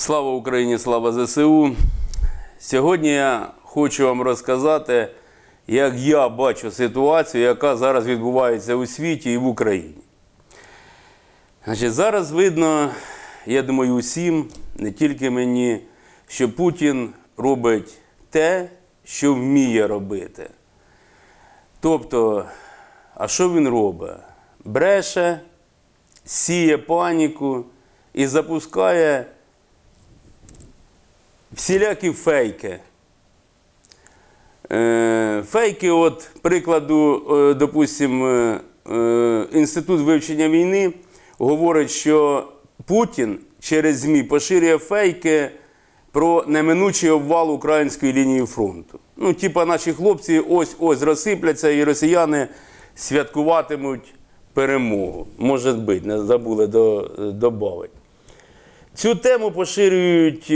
Слава Україні, слава ЗСУ. Сьогодні я хочу вам розказати, як я бачу ситуацію, яка зараз відбувається у світі і в Україні. Значить, зараз видно, я думаю, усім, не тільки мені, що Путін робить те, що вміє робити. Тобто, а що він робить? Бреше, сіє паніку і запускає всілякі фейки. Е, Фейки, от прикладу, е, допустим, е, Інститут вивчення війни говорить, що Путін через ЗМІ поширює фейки про неминучий обвал української лінії фронту. Ну, типа наші хлопці ось-ось розсипляться і росіяни святкуватимуть перемогу. Може бути, не забули додати. Цю тему поширюють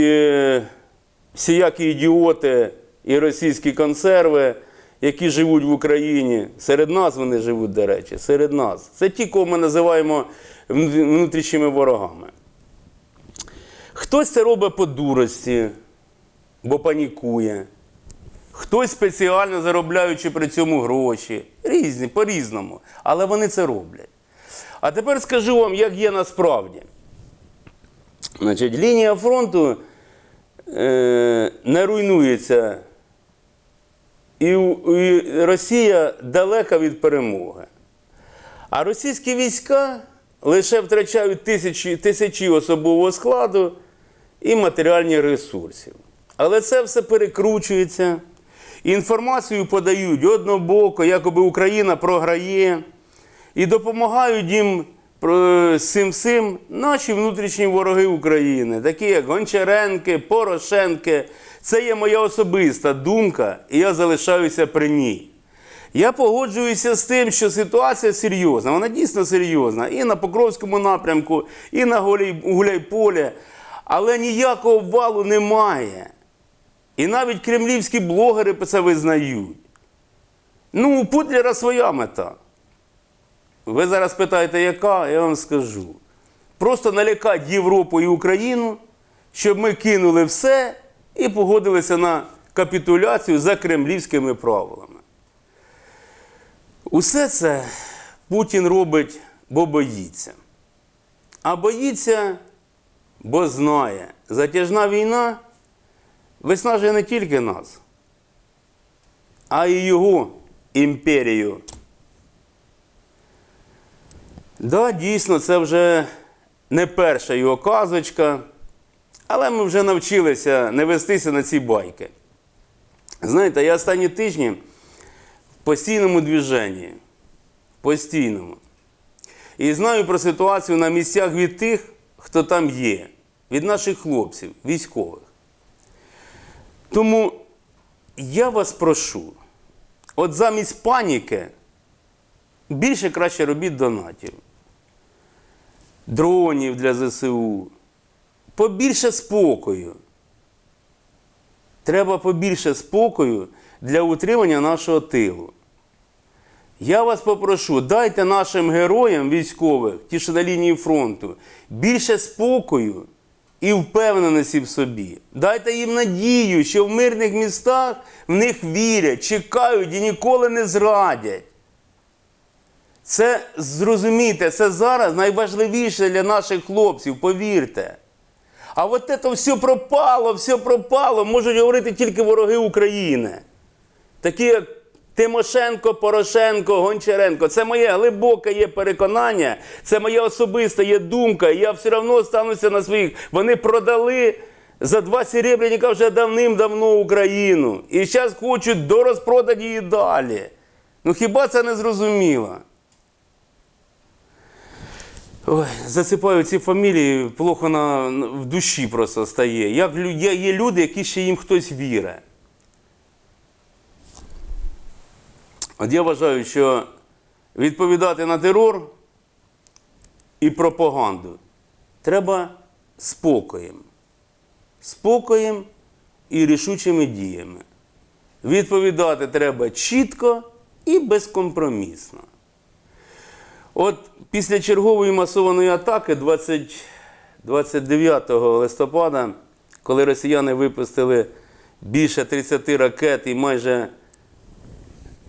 всіякі ідіоти і російські консерви, які живуть в Україні. Серед нас вони живуть, до речі, серед нас. Це ті, кого ми називаємо внутрішніми ворогами. Хтось це робить по дурості, бо панікує. Хтось спеціально заробляючи при цьому гроші. Різні, по-різному. Але вони це роблять. А тепер скажу вам, як є насправді. Значить, лінія фронту не руйнується, і, Росія далека від перемоги. А російські війська лише втрачають тисячі, тисячі особового складу і матеріальних ресурсів. Але це все перекручується. Інформацію подають однобоко, якоби Україна програє, і допомагають їм цим всім наші внутрішні вороги України, такі як Гончаренки, Порошенки. Це є моя особиста думка, і я залишаюся при ній. Я погоджуюся з тим, що ситуація серйозна, вона дійсно серйозна. І на Покровському напрямку, і на Гуляйполі. Але ніякого обвалу немає. І навіть кремлівські блогери це визнають. Ну, у Путлера своя мета. Ви зараз питаєте, яка, я вам скажу. Просто налякати Європу і Україну, щоб ми кинули все і погодилися на капітуляцію за кремлівськими правилами. Усе це Путін робить, бо боїться. А боїться, бо знає, затяжна війна виснажує не тільки нас, а й його імперію. Да, дійсно, це вже не перша його казочка, але ми вже навчилися не вестися на ці байки. Знаєте, я останні тижні в постійному движенні, постійному. І знаю про ситуацію на місцях від тих, хто там є, від наших хлопців, військових. Тому я вас прошу, от замість паніки більше краще робіть донатів, дронів для ЗСУ, побільше спокою. Треба побільше спокою для утримання нашого тилу. Я вас попрошу, дайте нашим героям військових, ті, що на лінії фронту, більше спокою і впевненості в собі. Дайте їм надію, що в мирних містах в них вірять, чекають і ніколи не зрадять. Це зрозумійте, це зараз найважливіше для наших хлопців, повірте. А от це все пропало, все пропало, можуть говорити тільки вороги України. Такі як Тимошенко, Порошенко, Гончаренко. Це моє глибоке є переконання, це моя особиста є думка. І я все одно стануся на своїх. Вони продали за два серебряника вже давним-давно Україну. І зараз хочуть дорозпродати її далі. Ну хіба це не зрозуміло? Ой, засипаю ці фамілії, плохо на, в душі просто стає. Як є, є люди, які ще їм хтось вірить. От я вважаю, що відповідати на терор і пропаганду треба спокоєм. Спокоєм і рішучими діями. Відповідати треба чітко і безкомпромісно. От після чергової масованої атаки 20 29 листопада, коли росіяни випустили більше 30 ракет і майже,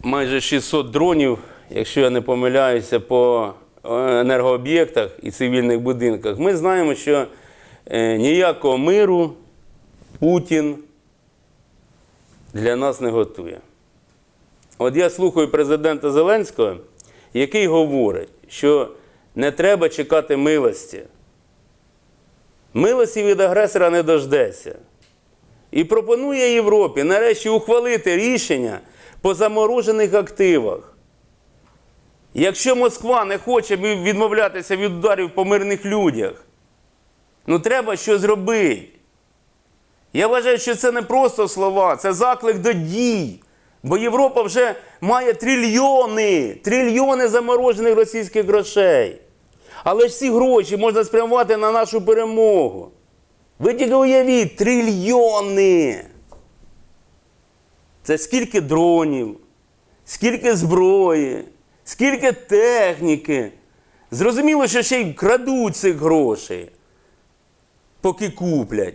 майже 600 дронів, якщо я не помиляюся, по е, енергооб'єктах і цивільних будинках, ми знаємо, що е, ніякого миру Путін для нас не готує. От я слухаю президента Зеленського, який говорить, що не треба чекати милості. Милості від агресора не дождеться. І пропонує Європі нарешті ухвалити рішення по заморожених активах. Якщо Москва не хоче відмовлятися від ударів по мирних людях, ну треба щось зробити. Я вважаю, що це не просто слова, це заклик до дій. Бо Європа вже має трильйони, трильйони заморожених російських грошей. Але ж ці гроші можна спрямувати на нашу перемогу. Ви тільки уявіть, трильйони. Це скільки дронів, скільки зброї, скільки техніки. Зрозуміло, що ще й крадуть цих грошей, поки куплять.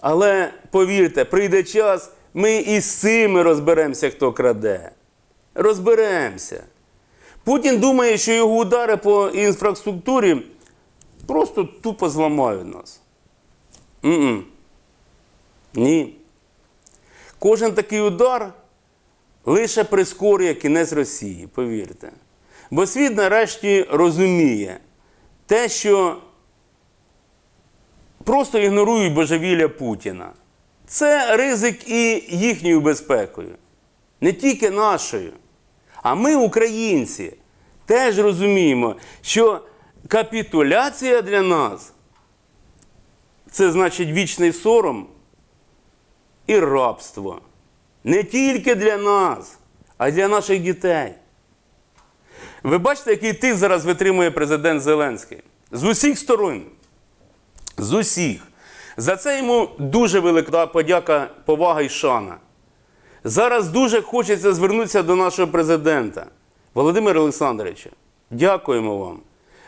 Але повірте, прийде час, ми і з цими розберемося, хто краде. Розберемося. Путін думає, що його удари по інфраструктурі просто тупо зламають нас. М-м. Ні. Кожен такий удар лише прискорює кінець Росії, повірте. Бо світ нарешті розуміє те, що просто ігнорують божевілля Путіна. Це ризик і їхньою безпекою, не тільки нашою. А ми, українці, теж розуміємо, що капітуляція для нас це значить вічний сором і рабство. Не тільки для нас, а й для наших дітей. Ви бачите, який тиск зараз витримує президент Зеленський? З усіх сторон. З усіх. За це йому дуже велика подяка, повага і шана. Зараз дуже хочеться звернутися до нашого президента Володимира Олександровича. Дякуємо вам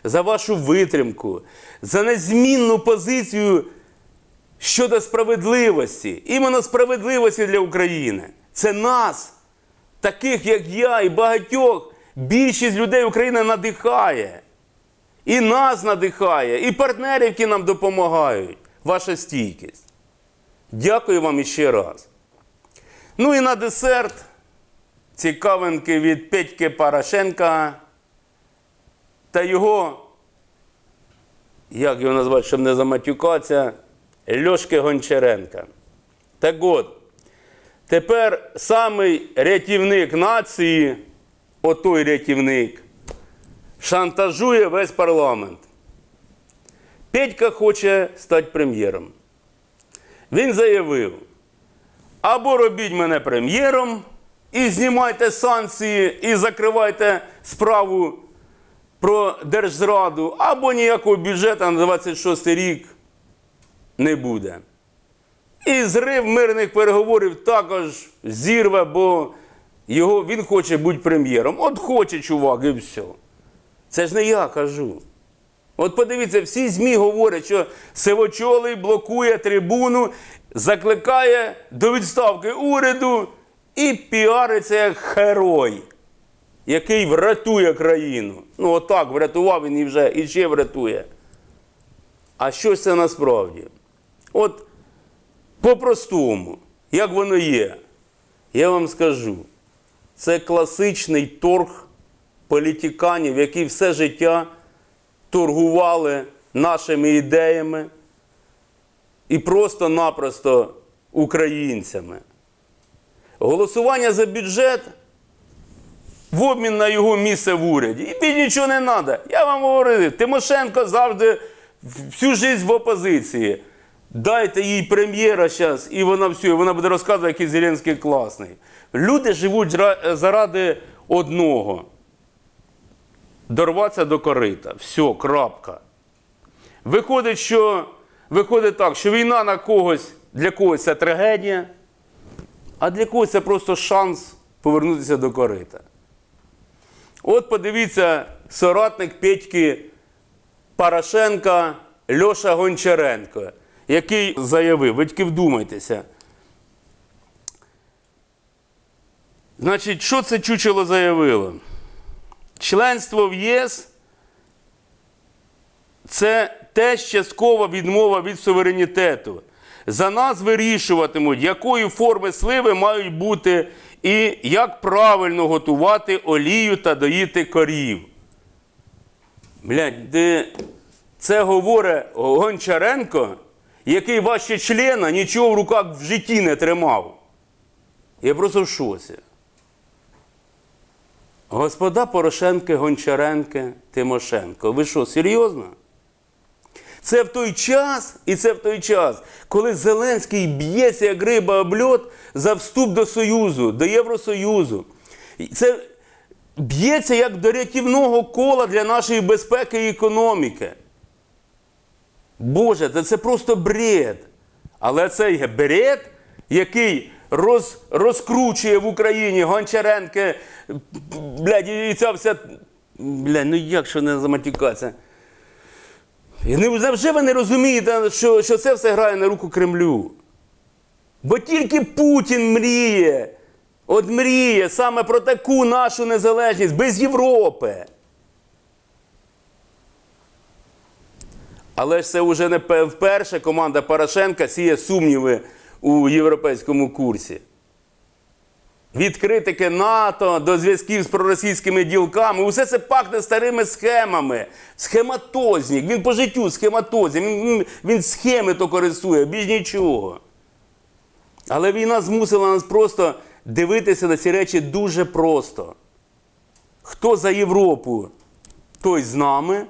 за вашу витримку, за незмінну позицію щодо справедливості, іменно справедливості для України. Це нас, таких як я і багатьох, більшість людей України надихає. І нас надихає, і партнерів, які нам допомагають. Ваша стійкість. Дякую вам іще раз. Ну і на десерт цікавинки від Петьки Порошенка та його, як його назвати, щоб не заматюкатися, Льошки Гончаренка. Так от, тепер самий рятівник нації, отой рятівник, шантажує весь парламент. Петька хоче стати прем'єром. Він заявив: або робіть мене прем'єром, і знімайте санкції, і закривайте справу про держзраду, або ніякого бюджету на 26 рік не буде. І зрив мирних переговорів також зірве, бо його, він хоче бути прем'єром. От хоче, чувак, і все. Це ж не я кажу. От подивіться, всі ЗМІ говорять, що Сивочолий блокує трибуну, закликає до відставки уряду і піариться як герой, який врятує країну. Ну, отак врятував він і вже і ще врятує. А що ж це насправді? От по-простому, як воно є, я вам скажу, це класичний торг політиканів, які все життя торгували нашими ідеями і просто-напросто українцями. Голосування за бюджет в обмін на його місце в уряді. І тобі нічого не треба. Я вам говорив, Тимошенко завжди всю життя в опозиції. Дайте їй прем'єра зараз, і вона все, і вона буде розказувати, який Зеленський класний. Люди живуть заради одного дорватися до корита. Все, крапка. Виходить, що виходить так, що війна на когось для когось це трагедія, а для когось це просто шанс повернутися до корита. От подивіться, соратник Петьки Порошенка Льоша Гончаренко, який заявив, ви вдумайтеся. Значить, що це чучело заявило? Членство в ЄС це теж часткова відмова від суверенітету. За нас вирішуватимуть, якої форми сливи мають бути і як правильно готувати олію та доїти корів. Блядь, це говорить Гончаренко, який ваші члена нічого в руках в житті не тримав. Я просто в шоці. Господа Порошенки, Гончаренки, Тимошенко. Ви що, серйозно? Це в той час, і це в той час, коли Зеленський б'ється як риба об льот за вступ до Союзу, до Євросоюзу. Це б'ється як до рятівного кола для нашої безпеки і економіки. Боже, це просто бред. Але цей бред, який роз, розкручує в Україні Гончаренки, блядь, і ця вся. Блядь, ну як що не не- Невже ви не розумієте, що, що це все грає на руку Кремлю? Бо тільки Путін мріє, от мріє саме про таку нашу незалежність без Європи. Але ж це вже не вперше команда Порошенка сіє сумніви у європейському курсі. Від критики НАТО до зв'язків з проросійськими ділками, усе це пахне старими схемами. Схематознік. Він по життю схематознік. Він, він, схеми то користує, більш нічого. Але війна змусила нас просто дивитися на ці речі дуже просто. Хто за Європу, той з нами.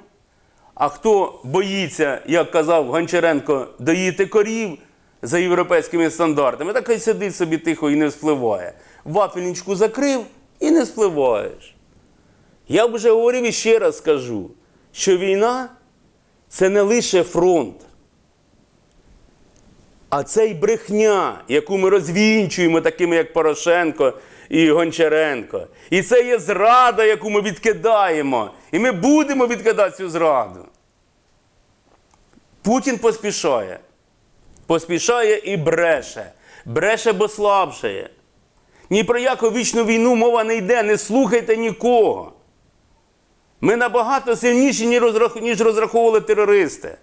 А хто боїться, як казав Гончаренко, доїти корів за європейськими стандартами, так хай сидить собі тихо і не вспливає. Вафельничку закрив і не спливаєш. Я вже говорив і ще раз скажу, що війна це не лише фронт, а це й брехня, яку ми розвінчуємо, такими як Порошенко і Гончаренко. І це є зрада, яку ми відкидаємо. І ми будемо відкидати цю зраду. Путін поспішає. Поспішає і бреше. Бреше, бо слабшає. Ні про яку вічну війну мова не йде, не слухайте нікого. Ми набагато сильніші, ніж розраховували терористи.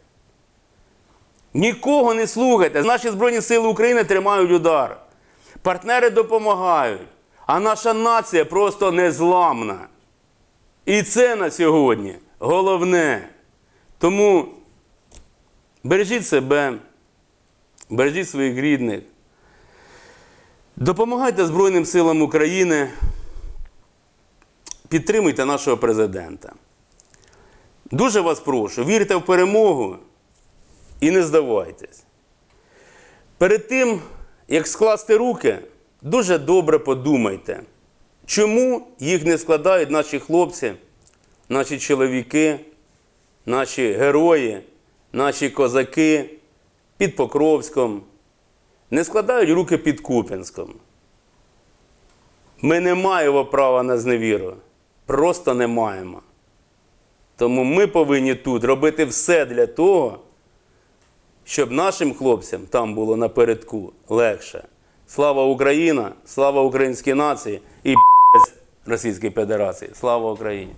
Нікого не слухайте. Наші Збройні Сили України тримають удар. Партнери допомагають. А наша нація просто незламна. І це на сьогодні головне. Тому бережіть себе, бережіть своїх рідних. Допомагайте Збройним силам України. Підтримуйте нашого президента. Дуже вас прошу, вірте в перемогу і не здавайтесь. Перед тим, як скласти руки, дуже добре подумайте, чому їх не складають наші хлопці, наші чоловіки, наші герої, наші козаки під Покровськом, не складають руки під Куп'янськом. Ми не маємо права на зневіру. Просто не маємо. Тому ми повинні тут робити все для того, щоб нашим хлопцям там було напередку легше. Слава Україна, слава українській нації і Російській Федерації. Слава Україні!